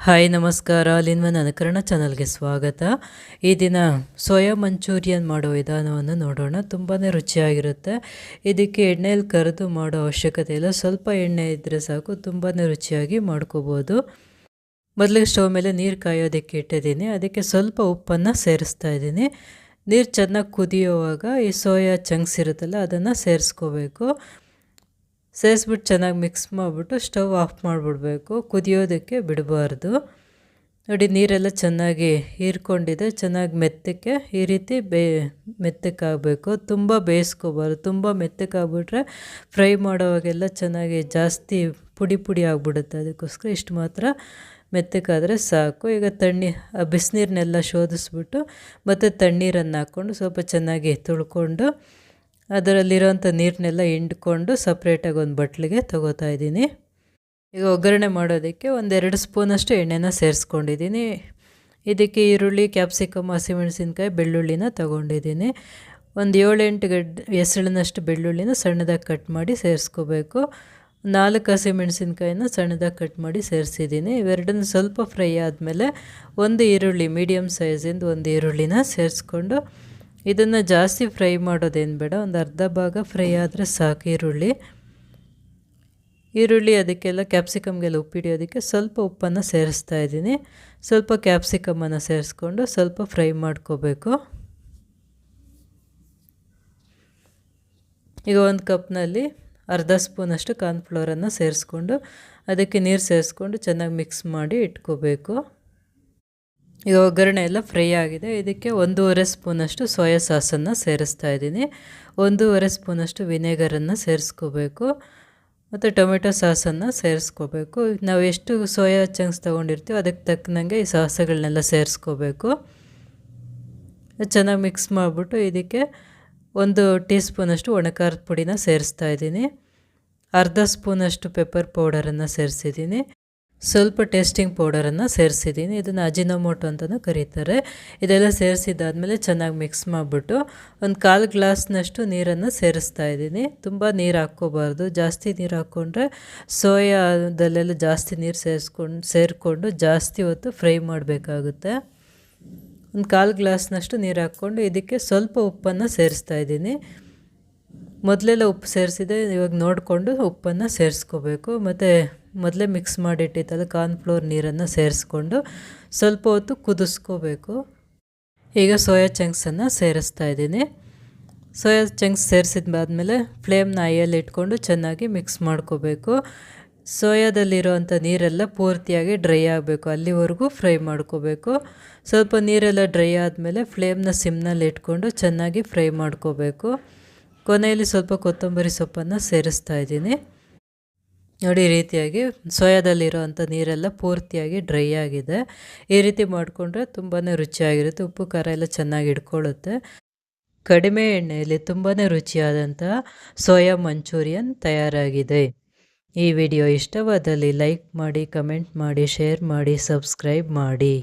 Hi, ನಮಸ್ಕಾರ. ಅಲ್ಲಿನ್ವ ಅನುಕರಣ ಚಾನಲ್ಗೆ ಸ್ವಾಗತ. ಈ ದಿನ ಸೋಯಾ ಮಂಚೂರಿಯನ್ ಮಾಡೋ ವಿಧಾನವನ್ನು ನೋಡೋಣ. ತುಂಬಾ ರುಚಿಯಾಗಿರುತ್ತೆ. ಇದಕ್ಕೆ ಎಣ್ಣೆಯಲ್ಲಿ ಕರೆದು ಮಾಡೋ ಅವಶ್ಯಕತೆ ಇಲ್ಲ. ಸ್ವಲ್ಪ ಎಣ್ಣೆ ಇದ್ದರೆ ಸಾಕು. ತುಂಬಾ ರುಚಿಯಾಗಿ ಮಾಡ್ಕೋಬೋದು. ಮೊದಲಿಗೆ ಸ್ಟವ್ ಮೇಲೆ ನೀರು ಕಾಯೋದಕ್ಕೆ ಇಟ್ಟಿದ್ದೀನಿ. ಅದಕ್ಕೆ ಸ್ವಲ್ಪ ಉಪ್ಪನ್ನು ಸೇರಿಸ್ತಾ ಇದ್ದೀನಿ. ನೀರು ಚೆನ್ನಾಗಿ ಕುದಿಯುವಾಗ ಈ ಸೋಯಾ ಚಂಕ್ಸ್ ಇರುತ್ತಲ್ಲ, ಅದನ್ನು ಸೇರಿಸ್ಕೋಬೇಕು. ಸೇರಿಸ್ಬಿಟ್ಟು ಚೆನ್ನಾಗಿ ಮಿಕ್ಸ್ ಮಾಡಿಬಿಟ್ಟು ಸ್ಟವ್ ಆಫ್ ಮಾಡಿಬಿಡ್ಬೇಕು. ಕುದಿಯೋದಕ್ಕೆ ಬಿಡಬಾರ್ದು. ನೋಡಿ, ನೀರೆಲ್ಲ ಚೆನ್ನಾಗಿ ಹೀರ್ಕೊಂಡಿದೆ. ಚೆನ್ನಾಗಿ ಮೆತ್ತಕ್ಕೆ ಈ ರೀತಿ ಬೇ ಮೆತ್ತಕ್ಕಾಗಬೇಕು ತುಂಬ ಬೇಯಿಸ್ಕೋಬಾರ್ದು. ತುಂಬ ಮೆತ್ತಕ್ಕಾಗ್ಬಿಟ್ರೆ ಫ್ರೈ ಮಾಡೋವಾಗೆಲ್ಲ ಚೆನ್ನಾಗಿ ಜಾಸ್ತಿ ಪುಡಿ ಪುಡಿ ಆಗಿಬಿಡುತ್ತೆ. ಅದಕ್ಕೋಸ್ಕರ ಇಷ್ಟು ಮಾತ್ರ ಮೆತ್ತಕ್ಕಾದರೆ ಸಾಕು. ಈಗ ತಣ್ಣಿ ಬಿಸಿನೀರನ್ನೆಲ್ಲ ಶೋಧಿಸ್ಬಿಟ್ಟು ಮತ್ತು ತಣ್ಣೀರನ್ನು ಹಾಕ್ಕೊಂಡು ಸ್ವಲ್ಪ ಚೆನ್ನಾಗಿ ತುಳ್ಕೊಂಡು ಅದರಲ್ಲಿರೋಂಥ ನೀರನ್ನೆಲ್ಲ ಹಿಂಡ್ಕೊಂಡು ಸಪ್ರೇಟಾಗಿ ಒಂದು ಬಟ್ಲಿಗೆ ತೊಗೋತಾ ಇದ್ದೀನಿ. ಈಗ ಒಗ್ಗರಣೆ ಮಾಡೋದಕ್ಕೆ ಒಂದೆರಡು ಸ್ಪೂನಷ್ಟು ಎಣ್ಣೆನ ಸೇರಿಸ್ಕೊಂಡಿದ್ದೀನಿ. ಇದಕ್ಕೆ ಈರುಳ್ಳಿ ಕ್ಯಾಪ್ಸಿಕಮ್ ಹಸಿಮೆಣಸಿನ್ಕಾಯಿ, ಬೆಳ್ಳುಳ್ಳಿನ ತೊಗೊಂಡಿದ್ದೀನಿ. ಒಂದು ಏಳೆಂಟು ಗಡ್ಡೆ ಹೆಸಳಿನಷ್ಟು ಬೆಳ್ಳುಳ್ಳಿನ ಸಣ್ಣದಾಗಿ ಕಟ್ ಮಾಡಿ ಸೇರಿಸ್ಕೋಬೇಕು. ನಾಲ್ಕು ಹಸಿಮೆಣಸಿನ್ಕಾಯಿನ ಸಣ್ಣದಾಗಿ ಕಟ್ ಮಾಡಿ ಸೇರಿಸಿದ್ದೀನಿ. ಇವೆರಡನ್ನು ಸ್ವಲ್ಪ ಫ್ರೈ ಆದಮೇಲೆ ಒಂದು ಈರುಳ್ಳಿ ಮೀಡಿಯಮ್ ಸೈಜಿಂದು ಒಂದು ಈರುಳ್ಳಿನ ಸೇರಿಸ್ಕೊಂಡು ಇದನ್ನು ಜಾಸ್ತಿ ಫ್ರೈ ಮಾಡೋದೇನು ಬೇಡ, ಒಂದು ಅರ್ಧ ಭಾಗ ಫ್ರೈ ಆದರೆ ಸಾಕು ಈರುಳ್ಳಿ. ಈರುಳ್ಳಿ ಅದಕ್ಕೆಲ್ಲ ಕ್ಯಾಪ್ಸಿಕಮ್ಗೆಲ್ಲ ಉಪ್ಪಿಡಿಯೋದಕ್ಕೆ ಸ್ವಲ್ಪ ಉಪ್ಪನ್ನು ಸೇರಿಸ್ತಾ ಇದ್ದೀನಿ. ಸ್ವಲ್ಪ ಕ್ಯಾಪ್ಸಿಕಮನ್ನು ಸೇರಿಸ್ಕೊಂಡು ಸ್ವಲ್ಪ ಫ್ರೈ ಮಾಡ್ಕೋಬೇಕು. ಈಗ ಒಂದು ಕಪ್ನಲ್ಲಿ ಅರ್ಧ ಸ್ಪೂನಷ್ಟು ಕಾರ್ನ್ಫ್ಲೋರನ್ನು ಸೇರಿಸ್ಕೊಂಡು ಅದಕ್ಕೆ ನೀರು ಸೇರಿಸ್ಕೊಂಡು ಚೆನ್ನಾಗಿ ಮಿಕ್ಸ್ ಮಾಡಿ ಇಟ್ಕೋಬೇಕು. ಈಗ ಒಗ್ಗರಣೆ ಎಲ್ಲ ಫ್ರೈ ಆಗಿದೆ. ಇದಕ್ಕೆ ಒಂದೂವರೆ ಸ್ಪೂನಷ್ಟು ಸೋಯಾ ಸಾಸನ್ನು ಸೇರಿಸ್ತಾ ಇದ್ದೀನಿ. ಒಂದೂವರೆ ಸ್ಪೂನಷ್ಟು ವಿನೆಗರನ್ನು ಸೇರಿಸ್ಕೋಬೇಕು. ಮತ್ತು ಟೊಮೆಟೊ ಸಾಸನ್ನು ಸೇರಿಸ್ಕೋಬೇಕು. ನಾವು ಎಷ್ಟು ಸೋಯಾ ಚಂಕ್ಸ್ ತೊಗೊಂಡಿರ್ತೀವೋ ಅದಕ್ಕೆ ತಕ್ಕನಂಗೆ ಈ ಸಾಸಗಳನ್ನೆಲ್ಲ ಸೇರಿಸ್ಕೋಬೇಕು. ಚೆನ್ನಾಗಿ ಮಿಕ್ಸ್ ಮಾಡಿಬಿಟ್ಟು ಇದಕ್ಕೆ ಒಂದು ಟೀ ಸ್ಪೂನಷ್ಟು ಒಣಕಾರದ ಪುಡಿನ ಸೇರಿಸ್ತಾ ಇದ್ದೀನಿ. ಅರ್ಧ ಸ್ಪೂನಷ್ಟು ಪೆಪ್ಪರ್ ಪೌಡರನ್ನು ಸೇರಿಸಿದ್ದೀನಿ. ಸ್ವಲ್ಪ ಟೇಸ್ಟಿಂಗ್ ಪೌಡರನ್ನು ಸೇರಿಸಿದ್ದೀನಿ. ಇದನ್ನು ಅಜಿನೋಮೋಟೊ ಅಂತಲೂ ಕರೀತಾರೆ. ಇದೆಲ್ಲ ಸೇರಿಸಿದ್ದಾದಮೇಲೆ ಚೆನ್ನಾಗಿ ಮಿಕ್ಸ್ ಮಾಡಿಬಿಟ್ಟು ಒಂದು ಕಾಲು ಗ್ಲಾಸ್ನಷ್ಟು ನೀರನ್ನು ಸೇರಿಸ್ತಾ ಇದ್ದೀನಿ. ತುಂಬ ನೀರು ಹಾಕ್ಕೋಬಾರ್ದು. ಜಾಸ್ತಿ ನೀರು ಹಾಕ್ಕೊಂಡ್ರೆ ಸೋಯಾದಲ್ಲೆಲ್ಲ ಜಾಸ್ತಿ ನೀರು ಸೇರಿಸ್ಕೊಂಡು, ಸೇರಿಕೊಂಡು ಜಾಸ್ತಿ ಹೊತ್ತು ಫ್ರೈ ಮಾಡಬೇಕಾಗುತ್ತೆ. ಒಂದು ಕಾಲು ಗ್ಲಾಸ್ನಷ್ಟು ನೀರು ಹಾಕ್ಕೊಂಡು ಇದಕ್ಕೆ ಸ್ವಲ್ಪ ಉಪ್ಪನ್ನು ಸೇರಿಸ್ತಾ ಇದ್ದೀನಿ. ಮೊದಲೆಲ್ಲ ಉಪ್ಪು ಸೇರಿಸಿದೆ ಇವಾಗ ನೋಡಿಕೊಂಡು ಉಪ್ಪನ್ನು ಸೇರಿಸ್ಕೋಬೇಕು. ಮತ್ತು ಮೊದಲೇ ಮಿಕ್ಸ್ ಮಾಡಿಟ್ಟಿತ್ತಲ್ಲ ಕಾರ್ನ್ಫ್ಲೋರ್ ನೀರನ್ನು ಸೇರಿಸ್ಕೊಂಡು ಸ್ವಲ್ಪ ಹೊತ್ತು ಕುದಿಸ್ಕೋಬೇಕು. ಈಗ ಸೋಯಾ ಚಂಕ್ಸನ್ನು ಸೇರಿಸ್ತಾ ಇದ್ದೀನಿ. ಸೋಯಾ ಚಂಕ್ಸ್ ಸೇರಿಸಿದಾದ್ಮೇಲೆ ಫ್ಲೇಮ್ನ ಐಯಲ್ಲಿ ಇಟ್ಕೊಂಡು ಚೆನ್ನಾಗಿ ಮಿಕ್ಸ್ ಮಾಡ್ಕೋಬೇಕು. ಸೋಯಾದಲ್ಲಿರುವಂಥ ನೀರೆಲ್ಲ ಪೂರ್ತಿಯಾಗಿ ಡ್ರೈ ಆಗಬೇಕು. ಅಲ್ಲಿವರೆಗೂ ಫ್ರೈ ಮಾಡ್ಕೋಬೇಕು. ಸ್ವಲ್ಪ ನೀರೆಲ್ಲ ಡ್ರೈ ಆದಮೇಲೆ ಫ್ಲೇಮ್ನ ಸಿಮ್ನಲ್ಲಿ ಇಟ್ಕೊಂಡು ಚೆನ್ನಾಗಿ ಫ್ರೈ ಮಾಡ್ಕೋಬೇಕು. ಕೊನೆಯಲ್ಲಿ ಸ್ವಲ್ಪ ಕೊತ್ತಂಬರಿ ಸೊಪ್ಪನ್ನು ಸೇರಿಸ್ತಾ ಇದ್ದೀನಿ. ನೋಡಿ, ಈ ರೀತಿಯಾಗಿ ಸೋಯಾದಲ್ಲಿರೋವಂಥ ನೀರೆಲ್ಲ ಪೂರ್ತಿಯಾಗಿ ಡ್ರೈ ಆಗಿದೆ. ಈ ರೀತಿ ಮಾಡಿಕೊಂಡ್ರೆ ತುಂಬಾ ರುಚಿಯಾಗಿರುತ್ತೆ. ಉಪ್ಪು, ಖಾರ ಎಲ್ಲ ಚೆನ್ನಾಗಿ ಇಟ್ಕೊಳ್ಳುತ್ತೆ ಕಡಿಮೆ ಎಣ್ಣೆಯಲ್ಲಿ ತುಂಬಾ ರುಚಿಯಾದಂಥ ಸೋಯಾ ಮಂಚೂರಿಯನ್ ತಯಾರಾಗಿದೆ. ಈ ವಿಡಿಯೋ ಇಷ್ಟವಾದಲ್ಲಿ ಲೈಕ್ ಮಾಡಿ, ಕಮೆಂಟ್ ಮಾಡಿ, ಶೇರ್ ಮಾಡಿ, ಸಬ್ಸ್ಕ್ರೈಬ್ ಮಾಡಿ.